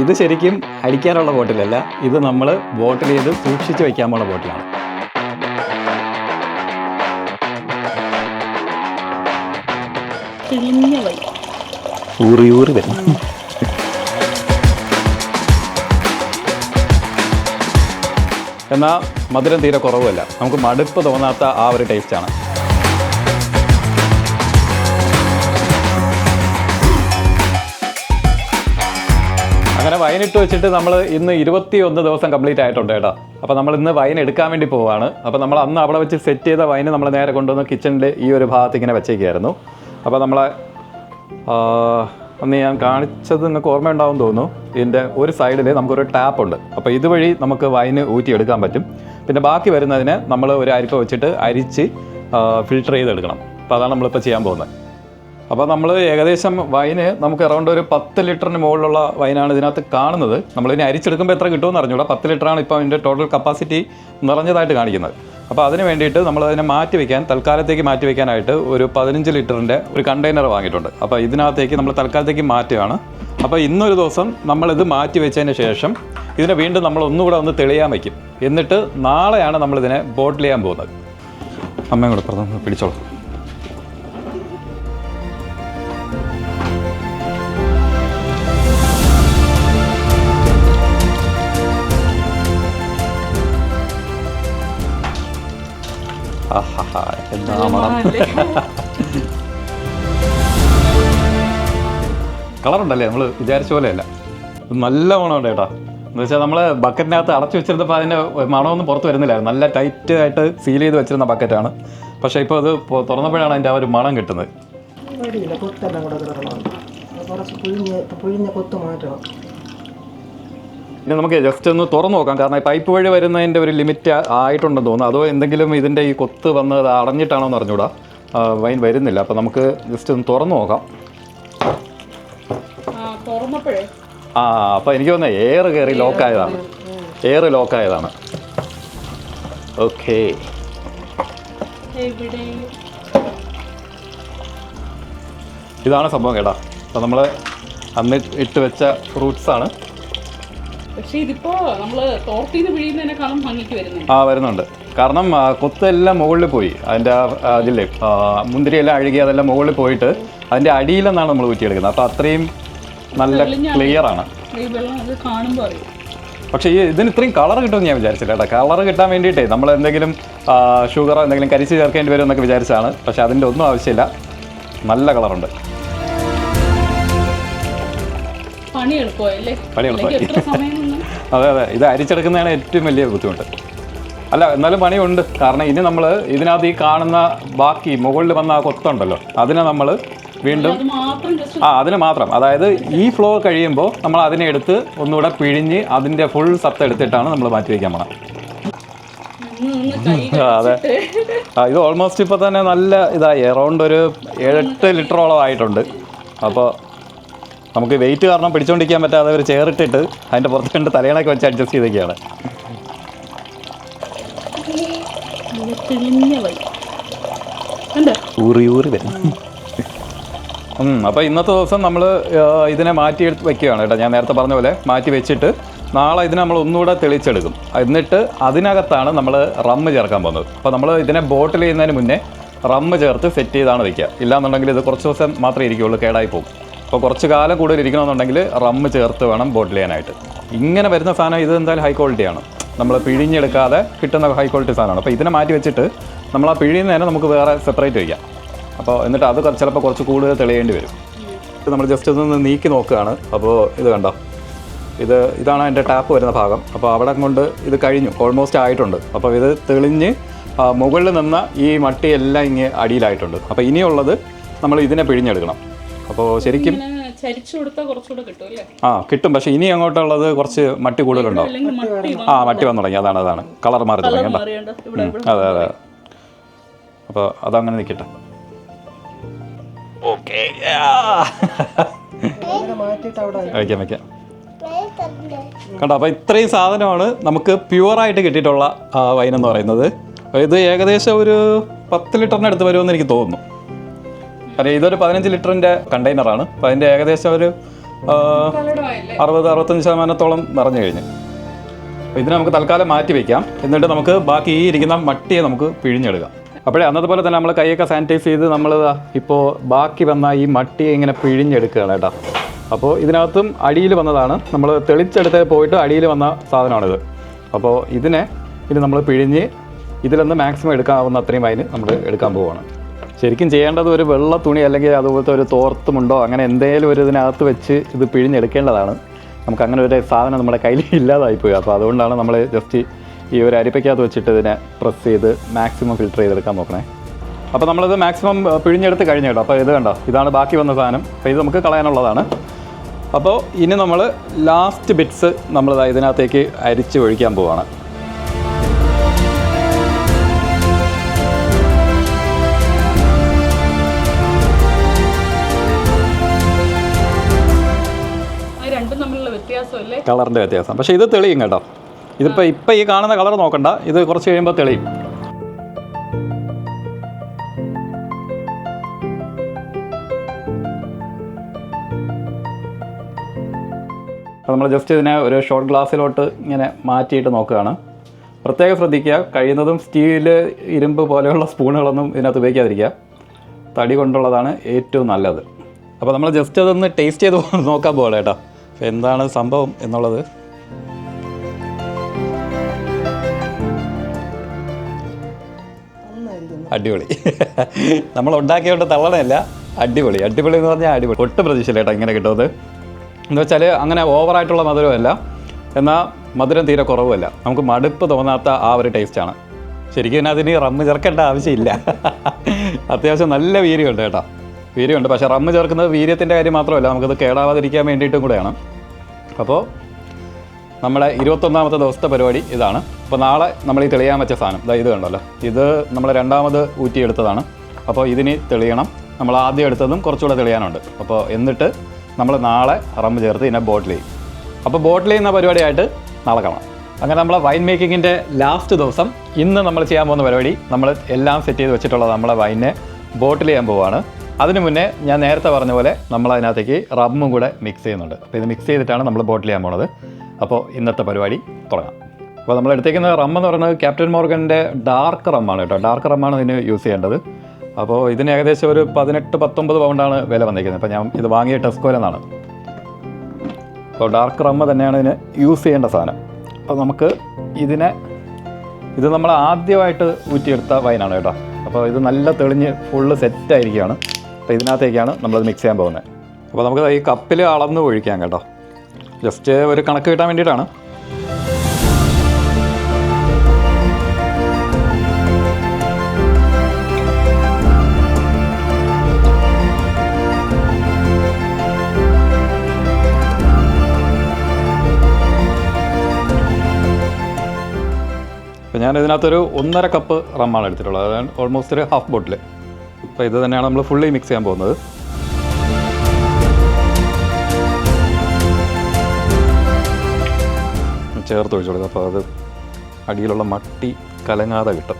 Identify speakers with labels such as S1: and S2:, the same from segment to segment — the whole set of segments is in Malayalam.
S1: ഇത് ശരിക്കും അടിക്കാനുള്ള ബോട്ടിലല്ല. ഇത് നമ്മൾ ബോട്ടിൽ ചെയ്ത് സൂക്ഷിച്ച് വയ്ക്കാനുള്ള ബോട്ടിലാണ്.
S2: തെളിഞ്ഞ വൈ
S1: ഊറി ഊറി വരും. എന്നാൽ മധുരം തീരെ കുറവുമല്ല നമുക്ക് മടുപ്പ് തോന്നാത്ത ആ ഒരു ടേസ്റ്റാണ് വൈനിട്ട് വെച്ചിട്ട് നമ്മൾ ഇന്ന് ഇരുപത്തി ഒന്ന് ദിവസം കംപ്ലീറ്റ് ആയിട്ടുണ്ട് കേട്ടോ. അപ്പോൾ നമ്മൾ ഇന്ന് വൈൻ എടുക്കാൻ വേണ്ടി പോവുകയാണ് അപ്പോൾ നമ്മൾ അന്ന് അവിടെ വെച്ച് സെറ്റ് ചെയ്ത വൈന് നമ്മൾ നേരെ കൊണ്ടുവന്ന് കിച്ചണിൽ ഈ ഒരു ഭാഗത്ത് ഇങ്ങനെ വെച്ചേക്കായിരുന്നു. അപ്പോൾ നമ്മളെ അന്ന് ഞാൻ കാണിച്ചത് നിങ്ങൾക്ക് ഓർമ്മയുണ്ടാവും തോന്നുന്നു. ഇതിന്റെ ഒരു സൈഡിൽ നമുക്കൊരു ടാപ്പ് ഉണ്ട്. അപ്പോൾ ഇതുവഴി നമുക്ക് വൈന് ഊറ്റിയെടുക്കാൻ പറ്റും. പിന്നെ ബാക്കി വരുന്നതിന് നമ്മൾ ഒരു അരിപ്പ വെച്ചിട്ട് അരിച്ച് ഫിൽട്ടർ ചെയ്തെടുക്കണം. അപ്പോൾ അതാണ് നമ്മളിപ്പോൾ ചെയ്യാൻ പോകുന്നത്. അപ്പോൾ നമ്മൾ ഏകദേശം വൈന് നമുക്ക് അറൗണ്ട് ഒരു പത്ത് ലിറ്ററിന് മുകളിലുള്ള വൈനാണ് ഇതിനകത്ത് കാണുന്നത്. നമ്മളിനി അരിച്ചെടുക്കുമ്പോൾ എത്ര കിട്ടുമെന്ന് അറിഞ്ഞൂടാ പത്ത് ലിറ്ററാണ് ഇപ്പോൾ അതിന്റെ ടോട്ടൽ കപ്പാസിറ്റി നിറഞ്ഞതായിട്ട് കാണിക്കുന്നത്. അപ്പോൾ അതിന് വേണ്ടിയിട്ട് നമ്മൾ അതിനെ മാറ്റി വയ്ക്കാൻ തൽക്കാലത്തേക്ക് മാറ്റി വയ്ക്കാനായിട്ട് ഒരു പതിനഞ്ച് ലിറ്ററിന്റെ ഒരു കണ്ടെയ്നർ വാങ്ങിയിട്ടുണ്ട്. അപ്പോൾ ഇതിനകത്തേക്ക് നമ്മൾ തൽക്കാലത്തേക്ക് മാറ്റുകയാണ്. അപ്പോൾ ഇന്നൊരു ദിവസം നമ്മളിത് മാറ്റി വെച്ചതിന് ശേഷം ഇതിനെ വീണ്ടും നമ്മൾ ഒന്നുകൂടെ ഒന്ന് തെളിയാൻ വയ്ക്കും. എന്നിട്ട് നാളെയാണ് നമ്മളിതിനെ ബോട്ടിൽ ചെയ്യാൻ പോകുന്നത്. അമ്മയും കൂടെ പറഞ്ഞു പിടിച്ചോളൂ. ആഹാ, എന്താ മണം കളറുണ്ടല്ലേ? നമ്മൾ വിചാരിച്ച പോലെയല്ല. അല്ല നല്ല മണമുണ്ട് കേട്ടോ. എന്ന് വെച്ചാൽ നമ്മൾ ബക്കറ്റിനകത്ത് അടച്ചു വെച്ചിരുന്നപ്പോൾ അതിന്റെ മണമൊന്നും പുറത്ത് വരുന്നില്ലായിരുന്നു. നല്ല ടൈറ്റ് ആയിട്ട് സീൽ ചെയ്ത് വെച്ചിരുന്ന ബക്കറ്റാണ്. പക്ഷേ ഇപ്പോൾ അത് തുറന്നപ്പോഴാണ് അതിന്റെ ആ ഒരു മണം കിട്ടുന്നത്.
S3: കുറച്ച് പുഴിഞ്ഞ് പുഴിഞ്ഞ കൊത്ത് മാറ്റണം.
S1: ഇനി നമുക്ക് ജസ്റ്റ് ഒന്ന് തുറന്നു നോക്കാം. കാരണം ഈ പൈപ്പ് വഴി വരുന്നതിന്റെ ഒരു ലിമിറ്റ് ആയിട്ടുണ്ടെന്ന് തോന്നുന്നു. അതോ എന്തെങ്കിലും ഇതിന്റെ ഈ കൊത്ത് വന്ന് അത് അടഞ്ഞിട്ടാണോ എന്ന് അറിഞ്ഞൂടാ വൈൻ വരുന്നില്ല. അപ്പോൾ നമുക്ക് ജസ്റ്റ് ഒന്ന് തുറന്നു നോക്കാം.
S2: ആ അപ്പം
S1: ആ അപ്പോൾ എനിക്ക് തോന്നുന്നത് എയർ കയറി ലോക്കായതാണ് എയർ ലോക്കായതാണ് ഓക്കേ ഇതാണ് സംഭവം കേട്ടാ. അപ്പോൾ നമ്മൾ അന്ന് ഇട്ട് വെച്ച ഫ്രൂട്ട്സാണ്
S2: പക്ഷെ ഇതിപ്പോ നമ്മൾ തോർത്തിന്ന് വീഴുന്നതിനേക്കാളും ഭംഗിക്ക് വരുന്നുണ്ട്
S1: ആ വരുന്നുണ്ട്. കാരണം കൊത്തെല്ലാം മുകളിൽ പോയി. അതിന്റെ അതില്ലേ മുന്തിരിയെല്ലാം അഴുകി അതെല്ലാം മുകളിൽ പോയിട്ട് അതിന്റെ അടിയിലെന്നാണ് നമ്മൾ ഊറ്റിയെടുക്കുന്നത്. അപ്പോൾ അത്രയും നല്ല ക്ലിയർ ആണ്. പക്ഷേ ഈ ഇതിന് ഇത്രയും കളർ കിട്ടുമെന്ന് ഞാൻ വിചാരിച്ചില്ല കേട്ടോ. കളർ കിട്ടാൻ വേണ്ടിയിട്ടേ നമ്മൾ എന്തെങ്കിലും ഷുഗർ എന്തെങ്കിലും കരിച്ച് ചേർക്കേണ്ടി വരും എന്നൊക്കെ വിചാരിച്ചതാണ്. പക്ഷേ അതിന്റെ ഒന്നും ആവശ്യമില്ല. നല്ല കളറുണ്ട്
S2: പണി എളുപ്പമല്ലേ
S1: പണി എളുപ്പമായി. അതെ അതെ. ഇത് അരിച്ചെടുക്കുന്നതാണ് ഏറ്റവും വലിയ ബുദ്ധിമുട്ട്. അല്ല എന്നാലും പണിയുണ്ട്. കാരണം ഇനി നമ്മൾ ഇതിനകത്ത് ഈ കാണുന്ന ബാക്കി മുകളിൽ വന്ന ആ കൊത്തുണ്ടല്ലോ അതിനെ നമ്മൾ വീണ്ടും ആ അതിന് മാത്രം. അതായത് ഈ ഫ്ലോ കഴിയുമ്പോൾ നമ്മൾ അതിനെ എടുത്ത് ഒന്നുകൂടെ പിഴിഞ്ഞ് അതിന്റെ ഫുൾ സത്ത് എടുത്തിട്ടാണ് നമ്മൾ മാറ്റി വയ്ക്കാൻ പോണം. അതെ. ആ ഇത് ഓൾമോസ്റ്റ് ഇപ്പോൾ തന്നെ നല്ല ഇതായി. അറൗണ്ട് ഒരു ഏഴെട്ട് ലിറ്ററോളം ആയിട്ടുണ്ട്. അപ്പോൾ നമുക്ക് വെയിറ്റ് കാരണം പിടിച്ചുകൊണ്ടിരിക്കാൻ പറ്റാതെ ഒരു ചേറിട്ടിട്ട് അതിന്റെ പുറത്ത് രണ്ട് തലയണൊക്കെ വെച്ച് അഡ്ജസ്റ്റ് ചെയ്തൊക്കെയാണ്. ഊറി ഊറി വരും. അപ്പോൾ ഇന്നത്തെ ദിവസം നമ്മൾ ഇതിനെ മാറ്റി എടുത്ത് വെക്കുകയാണ് കേട്ടോ. ഞാൻ നേരത്തെ പറഞ്ഞ പോലെ മാറ്റി വെച്ചിട്ട് നാളെ ഇതിനെ നമ്മൾ ഒന്നുകൂടെ തെളിച്ചെടുക്കും. എന്നിട്ട് അതിനകത്താണ് നമ്മൾ റമ്മ് ചേർക്കാൻ പോകുന്നത്. അപ്പോൾ നമ്മൾ ഇതിനെ ബോട്ടിൽ ചെയ്യുന്നതിന് മുന്നേ റമ്മ് ചേർത്ത് സെറ്റ് ചെയ്താണ് വെക്കുക. ഇല്ലാന്നുണ്ടെങ്കിൽ ഇത് കുറച്ച് ദിവസം മാത്രമേ ഇരിക്കുകയുള്ളൂ കേടായി പോകും. അപ്പോൾ കുറച്ച് കാലം കൂടുതൽ ഇരിക്കണമെന്നുണ്ടെങ്കിൽ റമ്മ് ചേർത്ത് വേണം ബോട്ടിൽ ചെയ്യാനായിട്ട്. ഇങ്ങനെ വരുന്ന സാധനം ഇത് എന്തായാലും ഹൈ ക്വാളിറ്റിയാണ് നമ്മൾ പിഴിഞ്ഞെടുക്കാതെ കിട്ടുന്ന ഹൈ ക്വാളിറ്റി സാധനമാണ്. അപ്പോൾ ഇതിനെ മാറ്റി വെച്ചിട്ട് നമ്മൾ ആ പിഴിയുന്നതിനെ നമുക്ക് വേറെ സെപ്പറേറ്റ് ചെയ്യാം അപ്പോൾ എന്നിട്ട് അത് ചിലപ്പോൾ കുറച്ച് കൂടുതൽ തെളിയേണ്ടി വരും. നമ്മൾ ജസ്റ്റ് ഒന്ന് നീക്കി നോക്കുകയാണ്. അപ്പോൾ ഇത് കണ്ടോ? ഇത് ഇതാണ് എന്റെ ടാപ്പ് വരുന്ന ഭാഗം. അപ്പോൾ അവിടെ കൊണ്ട് ഇത് കഴിഞ്ഞു. ഓൾമോസ്റ്റ് ആയിട്ടുണ്ട്. അപ്പോൾ ഇത് തെളിഞ്ഞ് മുകളിൽ നിന്ന ഈ മട്ടിയെല്ലാം ഇങ്ങ് അടിയിലായിട്ടുണ്ട്. അപ്പോൾ ഇനിയുള്ളത് നമ്മൾ ഇതിനെ പിഴിഞ്ഞെടുക്കണം. അപ്പോൾ ശരിക്കും ആ കിട്ടും. പക്ഷേ ഇനി അങ്ങോട്ടുള്ളത് കുറച്ച് മട്ടി കൂടുതലുണ്ടാവും
S2: മട്ടി
S1: ആ മട്ടി വന്നു തുടങ്ങി. അതാണ് അതാണ്. കളർ മാറി തുടങ്ങി
S2: അതെ
S1: അതെ അതെ. അപ്പോൾ അതങ്ങനെ നിൽക്കട്ടെ ഓക്കെ വയ്ക്കാം വയ്ക്കാം. കണ്ടോ അപ്പോൾ ഇത്രയും സാധനമാണ് നമുക്ക് പ്യുവറായിട്ട് കിട്ടിയിട്ടുള്ള വൈൻ എന്ന് പറയുന്നത്. ഇത് ഏകദേശം ഒരു പത്ത് ലിറ്ററിന് അടുത്ത് വരുമെന്ന് എനിക്ക് തോന്നുന്നു. കാരണം ഇതൊരു പതിനഞ്ച് ലിറ്ററിന്റെ കണ്ടെയ്നറാണ് അപ്പോൾ അതിന്റെ ഏകദേശം ഒരു അറുപത് അറുപത്തഞ്ച് ശതമാനത്തോളം നിറഞ്ഞു കഴിഞ്ഞു. അപ്പോൾ ഇതിനെ നമുക്ക് തൽക്കാലം മാറ്റി വയ്ക്കാം എന്നിട്ട് നമുക്ക് ബാക്കി ഈ ഇരിക്കുന്ന മട്ടിയെ നമുക്ക് പിഴിഞ്ഞെടുക്കാം. അപ്പോഴേ അന്നത്തെ പോലെ തന്നെ നമ്മൾ കൈയൊക്കെ സാനിറ്റൈസ് ചെയ്ത് നമ്മൾ ഇപ്പോൾ ബാക്കി വന്ന ഈ മട്ടിയെ ഇങ്ങനെ പിഴിഞ്ഞെടുക്കുകയാണ് കേട്ടോ. അപ്പോൾ ഇതിനകത്തും അടിയിൽ വന്നതാണ്. നമ്മൾ തെളിച്ചെടുത്ത് പോയിട്ട് അടിയിൽ വന്ന സാധനമാണിത്. അപ്പോൾ ഇതിനെ ഇനി നമ്മൾ പിഴിഞ്ഞ് ഇതിലൊന്ന് മാക്സിമം എടുക്കാവുന്ന അത്രയും അതിന് നമ്മൾ എടുക്കാൻ പോവുകയാണ് ശരിക്കും ചെയ്യേണ്ടത് ഒരു വെള്ള തുണി അല്ലെങ്കിൽ അതുപോലത്തെ ഒരു തോർത്തുമുണ്ടോ അങ്ങനെ എന്തെങ്കിലും ഒരു ഇതിനകത്ത് വെച്ച് ഇത് പിഴിഞ്ഞെടുക്കേണ്ടതാണ്. നമുക്ക് അങ്ങനെ ഒരു സാധനം നമ്മുടെ കയ്യിൽ ഇല്ലാതായിപ്പോയി. അപ്പോൾ അതുകൊണ്ടാണ് നമ്മൾ ജസ്റ്റ് ഈ ഒരു അരിപ്പയ്ക്കകത്ത് വെച്ചിട്ട് ഇതിനെ പ്രസ് ചെയ്ത് മാക്സിമം ഫിൽറ്റർ ചെയ്തെടുക്കാൻ നോക്കണേ. അപ്പോൾ നമ്മളിത് മാക്സിമം പിഴിഞ്ഞെടുത്ത് കഴിഞ്ഞു കേട്ടോ. അപ്പോൾ ഇത് കണ്ടോ? ഇതാണ് ബാക്കി വന്ന സാധനം. അപ്പോൾ ഇത് നമുക്ക് കളയാനുള്ളതാണ്. അപ്പോൾ ഇനി നമ്മൾ ലാസ്റ്റ് ബിറ്റ്സ് നമ്മൾ ഇതിനകത്തേക്ക് അരിച്ച് ഒഴിക്കാൻ പോവാണ്. കളറിന്റെ വ്യത്യാസം. പക്ഷേ ഇത് തെളിയും കേട്ടോ. ഇതിപ്പോൾ ഇപ്പം ഈ കാണുന്ന കളർ നോക്കണ്ട. ഇത് കുറച്ച് കഴിയുമ്പോൾ തെളിയും. അപ്പോൾ നമ്മൾ ജസ്റ്റ് ഇതിനെ ഒരു ഷോർട്ട് ഗ്ലാസ്സിലോട്ട് ഇങ്ങനെ മാറ്റിയിട്ട് നോക്കുകയാണ്. പ്രത്യേകം ശ്രദ്ധിക്കുക. കഴിയുന്നതും സ്റ്റീൽ ഇരുമ്പ് പോലെയുള്ള സ്പൂണുകളൊന്നും ഇതിനകത്ത് ഉപയോഗിക്കാതിരിക്കുക. തടി കൊണ്ടുള്ളതാണ് ഏറ്റവും നല്ലത്. അപ്പോൾ നമ്മൾ ജസ്റ്റ് അതൊന്ന് ടേസ്റ്റ് ചെയ്ത് നോക്കാൻ പോകണം കേട്ടോ. എന്താണ് സംഭവം എന്നുള്ളത്? അടിപൊളി. നമ്മൾ ഉണ്ടാക്കിയോണ്ട് തള്ളണമല്ല അടിപൊളി. അടിപൊളി എന്ന് പറഞ്ഞാൽ അടിപൊളി. ഒട്ടും പ്രതീക്ഷയില്ല കേട്ടോ ഇങ്ങനെ കിട്ടുന്നത്. എന്ന് വെച്ചാൽ അങ്ങനെ ഓവറായിട്ടുള്ള മധുരമല്ല. എന്നാൽ മധുരം തീരെ കുറവുമല്ല. നമുക്ക് മടുപ്പ് തോന്നാത്ത ആ ഒരു ടേസ്റ്റാണ് ശരിക്കും അതിന് റമ്മ് ചേർക്കേണ്ട ആവശ്യമില്ല. അത്യാവശ്യം നല്ല വീര്യമുണ്ട് കേട്ടോ. വീര്യമുണ്ട്. പക്ഷേ റമ്മ് ചേർക്കുന്നത് വീര്യത്തിന്റെ കാര്യം മാത്രമല്ല നമുക്കത് കേടാവാതിരിക്കാൻ വേണ്ടിയിട്ടും കൂടെയാണ്. അപ്പോൾ നമ്മുടെ ഇരുപത്തൊന്നാമത്തെ ദിവസത്തെ പരിപാടി ഇതാണ്. അപ്പോൾ നാളെ നമ്മൾ ഈ തെളിയാൻ വെച്ച സാധനം ഇതാ ഇത് കണ്ടല്ലോ. ഇത് നമ്മൾ രണ്ടാമത് ഊറ്റിയെടുത്തതാണ്. അപ്പോൾ ഇതിന് തെളിയണം. നമ്മൾ ആദ്യം എടുത്തതും കുറച്ചുകൂടെ തെളിയാനുണ്ട്. അപ്പോൾ എന്നിട്ട് നമ്മൾ നാളെ റമ്മ് ചേർത്ത് ഇതിനെ ബോട്ടിൽ ചെയ്യും. അപ്പോൾ ബോട്ടിൽ ചെയ്യുന്ന പരിപാടിയായിട്ട് നാളെ കാണാം. അങ്ങനെ നമ്മളെ വൈൻ മേക്കിങ്ങിന്റെ ലാസ്റ്റ് ദിവസം ഇന്ന് നമ്മൾ ചെയ്യാൻ പോകുന്ന പരിപാടി നമ്മൾ എല്ലാം സെറ്റ് ചെയ്ത് വെച്ചിട്ടുള്ള നമ്മളെ വൈനെ ബോട്ടിൽ ചെയ്യാൻ പോവുകയാണ് അതിന് മുന്നേ ഞാൻ നേരത്തെ പറഞ്ഞ പോലെ നമ്മൾ അതിനകത്തേക്ക് റമ്മും കൂടെ മിക്സ് ചെയ്യുന്നുണ്ട്. അപ്പോൾ ഇത് മിക്സ് ചെയ്തിട്ടാണ് നമ്മൾ ബോട്ടിൽ ചെയ്യാൻ പോണത്. അപ്പോൾ ഇന്നത്തെ പരിപാടി തുടങ്ങാം. അപ്പോൾ നമ്മൾ എടുത്തേക്കുന്ന റം എന്ന് പറയുന്നത് ക്യാപ്റ്റൻ മോർഗന്റെ ഡാർക്ക് റമ്മാണ് കേട്ടോ. ഡാർക്ക് റമ്മാണ് ഇതിന് യൂസ് ചെയ്യേണ്ടത്. അപ്പോൾ ഇതിന് ഏകദേശം ഒരു പതിനെട്ട് പത്തൊമ്പത് പൗണ്ടാണ് വില വന്നിരിക്കുന്നത്. അപ്പോൾ ഞാൻ ഇത് വാങ്ങിയ ടെസ്കോയിൽ നിന്നാണ്. അപ്പോൾ ഡാർക്ക് റമ്മ തന്നെയാണ് ഇതിന് യൂസ് ചെയ്യേണ്ട സാധനം. അപ്പോൾ നമുക്ക് ഇതിനെ ഇത് നമ്മൾ ആദ്യമായിട്ട് ഊറ്റിയെടുത്ത വൈനാണ് കേട്ടോ. അപ്പോൾ ഇത് നല്ല തെളിഞ്ഞ് ഫുള്ള് സെറ്റായിരിക്കുകയാണ് അപ്പോൾ ഇതിനകത്തേക്കാണ് നമ്മളത് മിക്സ് ചെയ്യാൻ പോകുന്നത്. അപ്പോൾ നമുക്ക് ഈ കപ്പിൽ അളന്ന് ഒഴിക്കാം കേട്ടോ. ജസ്റ്റ് ഒരു കണക്ക് കിട്ടാൻ വേണ്ടിയിട്ടാണ്. ഞാൻ ഇതിനകത്തൊരു ഒന്നര കപ്പ് റമ്മാണ് എടുത്തിട്ടുള്ളത്. അതാണ് ഓൾമോസ്റ്റ് ഒരു ഹാഫ് ബോട്ടിൽ അപ്പോൾ ഇത് തന്നെയാണ് നമ്മൾ ഫുള്ളി മിക്സ് ചെയ്യാൻ പോകുന്നത്. ചേർത്ത് ഒഴിച്ചു കൊടുക്കുക അപ്പോൾ അത് അടിയിലുള്ള മട്ടി കലങ്ങാതെ കിട്ടും.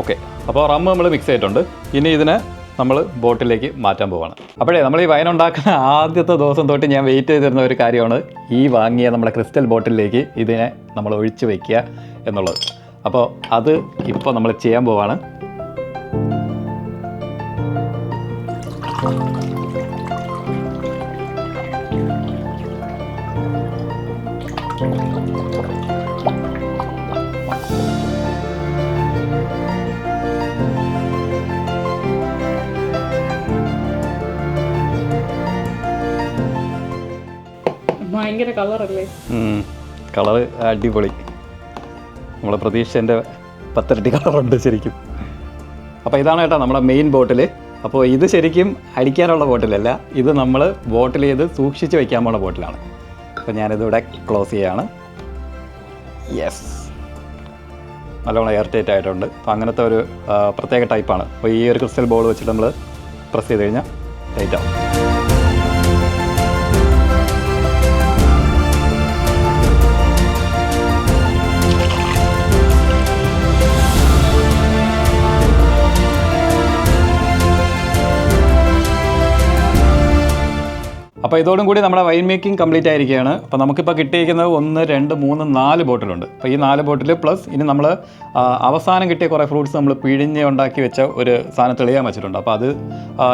S1: ഓക്കെ അപ്പോൾ റമ്മ് നമ്മൾ മിക്സ് ചെയ്തിട്ടുണ്ട്. ഇനി ഇതിനെ നമ്മൾ ബോട്ടിലേക്ക് മാറ്റാൻ പോവാണ്. അപ്പോഴേ നമ്മൾ ഈ വൈൻ ഉണ്ടാക്കുന്ന ആദ്യത്തെ ദിവസം തൊട്ട് ഞാൻ വെയിറ്റ് ചെയ്തിരുന്ന ഒരു കാര്യമാണ് ഈ വാങ്ങിയ നമ്മുടെ ക്രിസ്റ്റൽ ബോട്ടിലേക്ക് ഇതിനെ നമ്മൾ ഒഴിച്ച് വയ്ക്കുക എന്നുള്ളത്. അപ്പോൾ അത് ഇപ്പോൾ നമ്മൾ ചെയ്യാൻ പോവാണ്.
S2: ഭയങ്കര കളറല്ലേ?
S1: കളറ് അടിപൊളി. നമ്മളെ പ്രതീക്ഷന്റെ പത്തിരട്ടി കളറുണ്ട് ശരിക്കും. അപ്പോൾ ഇതാണ് കേട്ടോ നമ്മുടെ മെയിൻ ബോട്ടിൽ അപ്പോൾ ഇത് ശരിക്കും അടിക്കാനുള്ള ബോട്ടിലല്ല ഇത് നമ്മൾ ബോട്ടിൽ ചെയ്ത് സൂക്ഷിച്ച് വയ്ക്കാൻ പോണ ബോട്ടിലാണ് അപ്പോൾ ഞാനിതിവിടെ ക്ലോസ് ചെയ്യാണ്. യെസ് നല്ലോണം എയർ ടൈറ്റ് ആയിട്ടുണ്ട്. അപ്പോൾ അങ്ങനത്തെ ഒരു പ്രത്യേക ടൈപ്പാണ് അപ്പോൾ ഈ ഒരു ക്രിസ്റ്റൽ ബോൾ വെച്ചിട്ട് നമ്മൾ പ്രസ് ചെയ്ത് കഴിഞ്ഞാൽ ടൈറ്റ് അപ്പോൾ ഇതോടും കൂടി നമ്മുടെ വൈൻ മേക്കിംഗ് കംപ്ലീറ്റ് ആയിരിക്കുകയാണ്. അപ്പോൾ നമുക്കിപ്പോൾ കിട്ടിയിരിക്കുന്നത് ഒന്ന് രണ്ട് മൂന്ന് നാല് ബോട്ടിലുണ്ട്. അപ്പോൾ ഈ നാല് ബോട്ടിൽ പ്ലസ് ഇനി നമ്മൾ അവസാനം കിട്ടിയ കുറേ ഫ്രൂട്ട്സ് നമ്മൾ പിഴിഞ്ഞ് ഉണ്ടാക്കി വെച്ച ഒരു സാധനം തെളിയാൻ വെച്ചിട്ടുണ്ട്. അപ്പോൾ അത്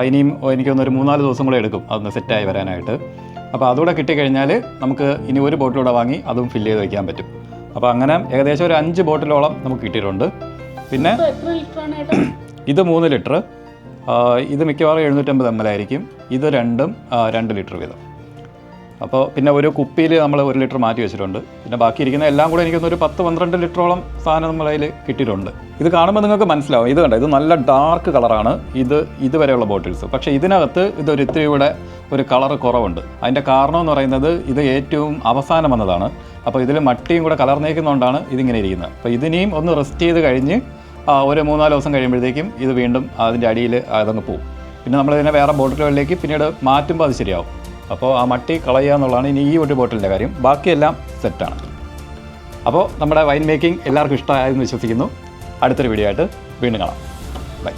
S1: ഇനിയും എനിക്കൊന്ന് ഒരു മൂന്നാൽ ദിവസം കൂടെ എടുക്കും. അതൊന്ന് സെറ്റായി വരാനായിട്ട്. അപ്പോൾ അതുകൂടെ കിട്ടിക്കഴിഞ്ഞാൽ നമുക്ക് ഇനി ഒരു ബോട്ടിലൂടെ വാങ്ങി അതും ഫില്ല് ചെയ്ത് വയ്ക്കാൻ പറ്റും. അപ്പോൾ അങ്ങനെ ഏകദേശം ഒരു അഞ്ച് ബോട്ടിലോളം നമുക്ക് കിട്ടിയിട്ടുണ്ട്. പിന്നെ
S2: ഇത്
S1: മൂന്ന് ലിറ്റർ ഇത് മിക്കവാറും എഴുന്നൂറ്റമ്പത് എം എൽ ആയിരിക്കും. ഇത് രണ്ടും രണ്ട് ലിറ്റർ വീതം. അപ്പോൾ പിന്നെ ഒരു കുപ്പിയിൽ നമ്മൾ ഒരു ലിറ്റർ മാറ്റി വെച്ചിട്ടുണ്ട്. പിന്നെ ബാക്കി ഇരിക്കുന്ന എല്ലാം കൂടെ എനിക്കൊന്നൊരു പത്ത് പന്ത്രണ്ട് ലിറ്ററോളം സാധനം നമ്മളതിൽ കിട്ടിയിട്ടുണ്ട്. ഇത് കാണുമ്പോൾ നിങ്ങൾക്ക് മനസ്സിലാവും. ഇത് കണ്ട? ഇത് നല്ല ഡാർക്ക് കളറാണ് ഇത് ഇതുവരെയുള്ള ബോട്ടിൽസ് പക്ഷേ ഇതിനകത്ത് ഇതൊരു ഇത്തിരി കൂടെ ഒരു കളർ കുറവുണ്ട്. അതിന്റെ കാരണം എന്ന് പറയുന്നത് ഇത് ഏറ്റവും അവസാനം വന്നതാണ്. അപ്പോൾ ഇതിൽ മട്ടിയും കൂടെ കലർന്നേക്കുന്നതുകൊണ്ടാണ് ഇതിങ്ങനെ ഇരിക്കുന്നത്. അപ്പോൾ ഇതിനെയും ഒന്ന് റെസ്റ്റ് ചെയ്ത് കഴിഞ്ഞ് ഒരു മൂന്നാൽ ദിവസം കഴിയുമ്പോഴത്തേക്കും ഇത് വീണ്ടും അതിന്റെ അടിയിൽ അതങ്ങ് പോകും പിന്നെ നമ്മൾ ഇതിനെ വേറെ ബോട്ടിലുകളിലേക്ക് പിന്നീട് മാറ്റുമ്പോൾ അത് ശരിയാവും. അപ്പോൾ ആ മട്ടി കളയുക എന്നുള്ളതാണ് ഇനി ഈ ഒരു ബോട്ടിലിന്റെ കാര്യം. ബാക്കിയെല്ലാം സെറ്റാണ്. അപ്പോൾ നമ്മുടെ വൈൻ മേക്കിംഗ് എല്ലാവർക്കും ഇഷ്ടമായെന്ന് വിശ്വസിക്കുന്നു. അടുത്തൊരു വീഡിയോ ആയിട്ട് വീണ്ടും കാണാം. ബൈ